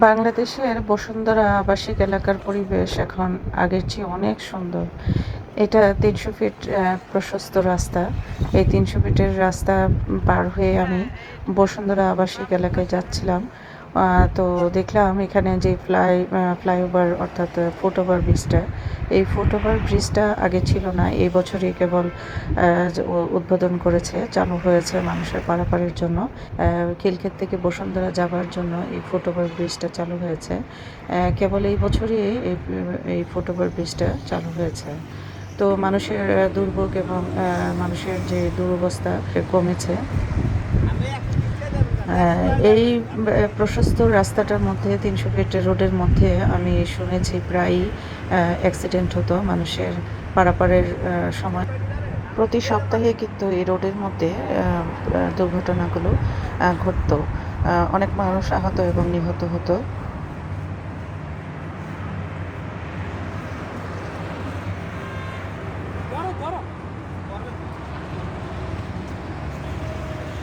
বাংলাদেশের বসুন্ধরা আবাসিক এলাকার পরিবেশ এখন আগের চেয়ে অনেক সুন্দর। এটা তিনশো ফিট প্রশস্ত রাস্তা। এই তিনশো ফিটের রাস্তা পার হয়ে আমি বসুন্ধরা আবাসিক এলাকায় যাচ্ছিলাম। তো দেখলাম এখানে যে ফ্লাই ফ্লাইওভার অর্থাৎ ফুটওভার ব্রিজটা এই ফুটওভার ব্রিজটা আগে ছিল না, এই বছরই কেবল উদ্বোধন করেছে, চালু হয়েছে মানুষের পারাপারের জন্য। খিলক্ষেত থেকে বসুন্ধরা যাওয়ার জন্য এই ফুটওভার ব্রিজটা চালু হয়েছে। কেবল এই বছরই এই এই ফুটওভার ব্রিজটা চালু হয়েছে। তো মানুষের দুর্ভোগ এবং মানুষের যে দুরবস্থা কমেছে। এই প্রশস্ত রাস্তাটার মধ্যে, তিনশো ফিট রোডের মধ্যে আমি শুনেছি প্রায়ই অ্যাক্সিডেন্ট হতো মানুষের পারাপারের সময়। প্রতি সপ্তাহে কিন্তু এই রোডের মধ্যে দুর্ঘটনাগুলো ঘটতো। অনেক মানুষ আহত এবং নিহত হতো।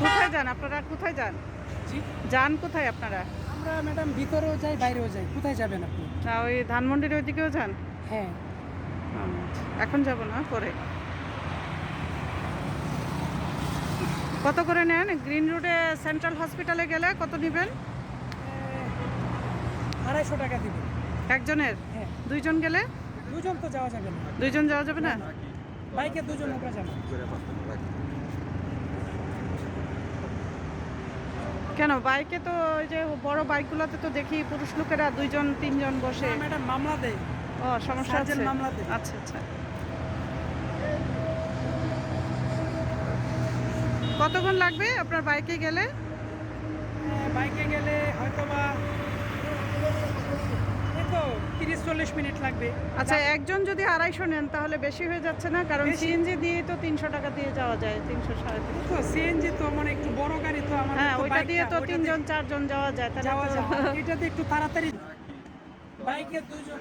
কোথায় যান? আপনারা কোথায় যান? যান কোথায় আপনারা? আমরা ম্যাডাম ভিতরেও যাই বাইরেও যাই। কোথায় যাবেন আপনি? না ওই ধানমন্ডির ওইদিকেও যান? হ্যাঁ। এখন যাব না পরে। কত করে নেন? গ্রিন রোডে সেন্ট্রাল হসপিটালে গেলে কত নেবেন? আড়াইশো টাকা দিবেন। একজনের? হ্যাঁ। দুইজন গেলে? দুজন তো যাওয়া যাবে না। দুইজন যাওয়া যাবে না? বাইকে দুজন আমরা যাব কেন? বাইকে তো ওই যে বড় বাইকগুলোতে তো দেখি পুরুষ লোকেরা দুইজন তিনজন বসে। ম্যাডাম মামলা দেয় ও সমস্যা আছে। মামলা দেয়। আচ্ছা আচ্ছা। কতক্ষণ লাগবে আপনার বাইকে গেলে? হ্যাঁ, বাইকে গেলে হয়তো বা এই তো তিরিশ চল্লিশ মিনিট লাগবে। আচ্ছা একজন যদি আড়াইশো নেন তাহলে বেশি হয়ে যাচ্ছে না? কারণ সিএনজি দিয়ে তো তিনশো টাকা দিয়ে যাওয়া যায় তিনশো সাড়ে তিনশো। সিএনজি তো মানে একটু বড় গাড়ি তো আমার হ্যাঁ ওইটা দিয়ে তো তিনজন চারজন যাওয়া যায় তাহলে যাওয়া যায়। এটাতে একটু তাড়াতাড়ি বাইকে দুজন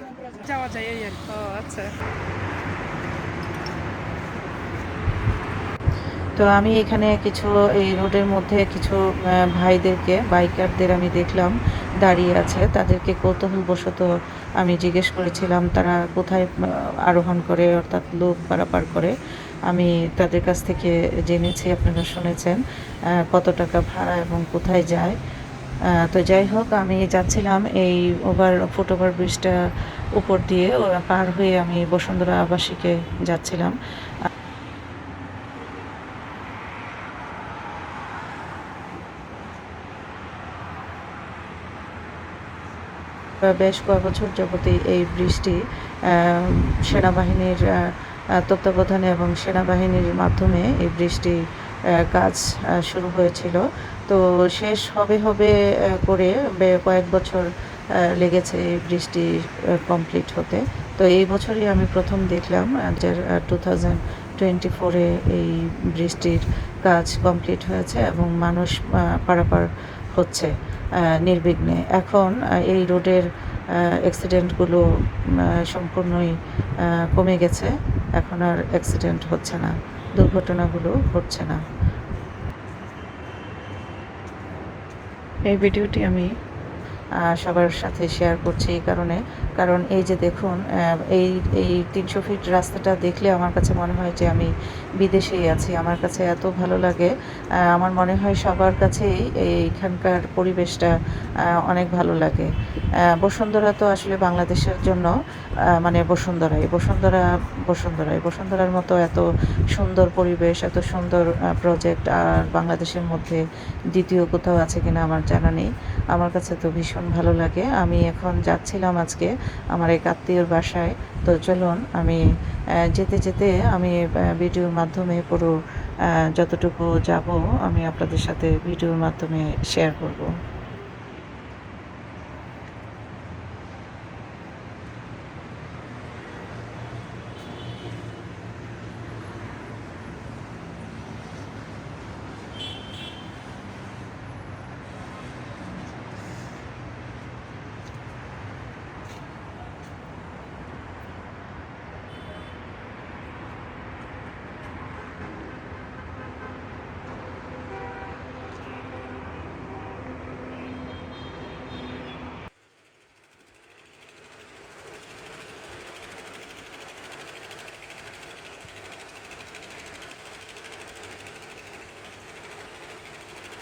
যাওয়া যায় এই আর ও আচ্ছা। তো আমি এখানে কিছু এই রোডের মধ্যে কিছু ভাইদেরকে বাইকারদের আমি দেখলাম। দাঁড়িয়ে আছে, তাদেরকে কৌতূহলবশত আমি জিজ্ঞেস করেছিলাম, তারা কোথায় আরোহণ করে, অর্থাৎ লোক পারাপার করে। আমি তাদের কাছ থেকে জেনেছি, আপনারা শুনেছেন কত টাকা ভাড়া এবং কোথায় যায়। তো যাই হোক, আমি যাচ্ছিলাম এই ওভার ফুটওভার ব্রিজটা উপর দিয়ে, ওরা পার হয়ে আমি বসুন্ধরা আবাসিকে যাচ্ছিলাম। বেশ কয়েক বছর যাবতই এই আহ, সেনাবাহিনীর তত্ত্বাবধানে এবং সেনাবাহিনীর মাধ্যমে এই আহ, কাজ শুরু হয়েছিল। তো শেষ হবে হবে করে কয়েক বছর লেগেছে এই ব্রিজটি কমপ্লিট হতে। তো এই বছরই আমি প্রথম দেখলাম যে টু থাউজেন্ড টোয়েন্টি ফোরে এই ব্রিজটির কাজ কমপ্লিট হয়েছে এবং মানুষ পারাপার হচ্ছে। নির্বিঘ্নে। এখন এই রোডের অ্যাক্সিডেন্টগুলো সম্পূর্ণই কমে গেছে। এখন আর অ্যাক্সিডেন্ট হচ্ছে না, দুর্ঘটনাগুলো ঘটছে না। এই ভিডিওটি আমি সবার সাথে শেয়ার করছি এই কারণে। কারণ এই যে দেখুন এই এই তিনশো ফিট রাস্তাটা দেখলে আমার কাছে মনে হয় যে আমি বিদেশেই আছি। আমার কাছে এত ভালো লাগে। আমার মনে হয় সবার কাছেই এইখানকার পরিবেশটা অনেক ভালো লাগে। বসুন্ধরা তো আসলে বাংলাদেশের জন্য মানে বসুন্ধরাই। বসুন্ধরা, বসুন্ধরাই। বসুন্ধরার মতো এত সুন্দর পরিবেশ, এত সুন্দর প্রজেক্ট আর বাংলাদেশের মধ্যে দ্বিতীয় কোথাও আছে কিনা আমার জানা নেই। আমার কাছে তো ভীষণ ভালো লাগে। আমি এখন যাচ্ছিলাম আজকে আমার এক আত্মীয়র বাসায়। তো চলুন, আমি যেতে যেতে আমি ভিডিওর মাধ্যমে পুরো যতটুকু যাব আমি আপনাদের সাথে ভিডিওর মাধ্যমে শেয়ার করব।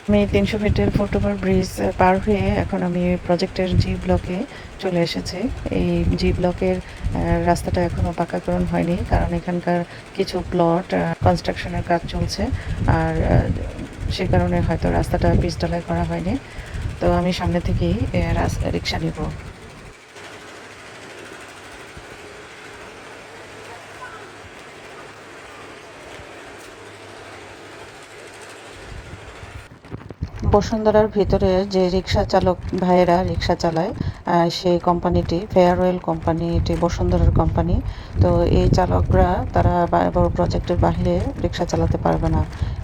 আমি তিনশো ফিটের ফুটওভার ব্রিজ পার হয়ে এখন আমি প্রজেক্টের জি ব্লকে চলে এসেছি। এই জি ব্লকের রাস্তাটা এখনও পাকাকরণ হয়নি, কারণ এখানকার কিছু প্লট কনস্ট্রাকশনের কাজ চলছে। আর সে কারণে হয়তো রাস্তাটা পিচঢালাই করা হয়নি। তো আমি সামনে থেকেই রিক্সা নিব। বসুন্ধরার ভিতরে যে রিক্সা চালক ভাইয়েরা রিক্সা চালায় সেই কোম্পানিটি ফেয়ারওয়েল কোম্পানি এটি বসুন্ধরার কোম্পানি, তো এই চালকরা তারা বড় প্রজেক্টের বাইরে রিক্সা চালাতে পারবে না।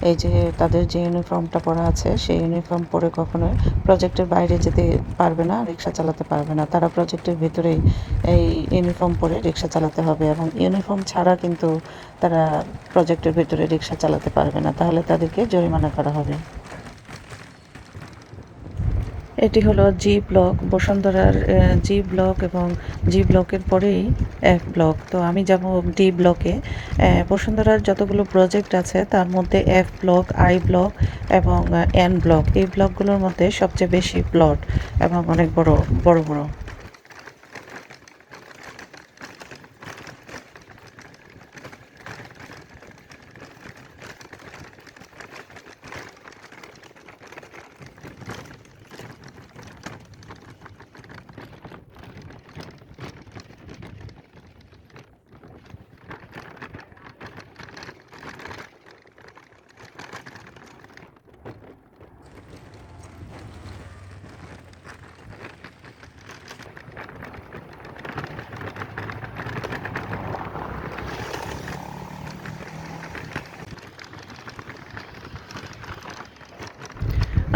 এই যে তাদের যে ইউনিফর্মটা পরা আছে, সেই ইউনিফর্ম পরে কখনোই প্রজেক্টের বাইরে যেতে পারবে না রিক্সা চালাতে পারবে না। তারা প্রজেক্টের ভিতরেই এই ইউনিফর্ম পরে রিক্সা চালাতে হবে এবং ইউনিফর্ম ছাড়া কিন্তু তারা প্রজেক্টের ভিতরে রিক্সা চালাতে পারবে না। তাহলে তাদেরকে জরিমানা করা হবে। এটি হলো জি ব্লক, বসুন্ধরার জি ব্লক এবং জি ব্লকের পরেই এফ ব্লক। তো আমি যাব ডি ব্লকে। বসুন্ধরার যতগুলো প্রজেক্ট আছে তার মধ্যে এফ ব্লক, আই ব্লক এবং এন ব্লক। এই ব্লকগুলোর মধ্যে সবচেয়ে বেশি প্লট এবং অনেক বড় বড় বড়।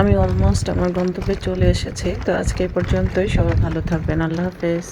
আমি অলমোস্ট আমার গন্তব্যে চলে এসেছি। তো আজকে পর্যন্তই। সবাই ভালো থাকবেন। আল্লাহ হাফেজ।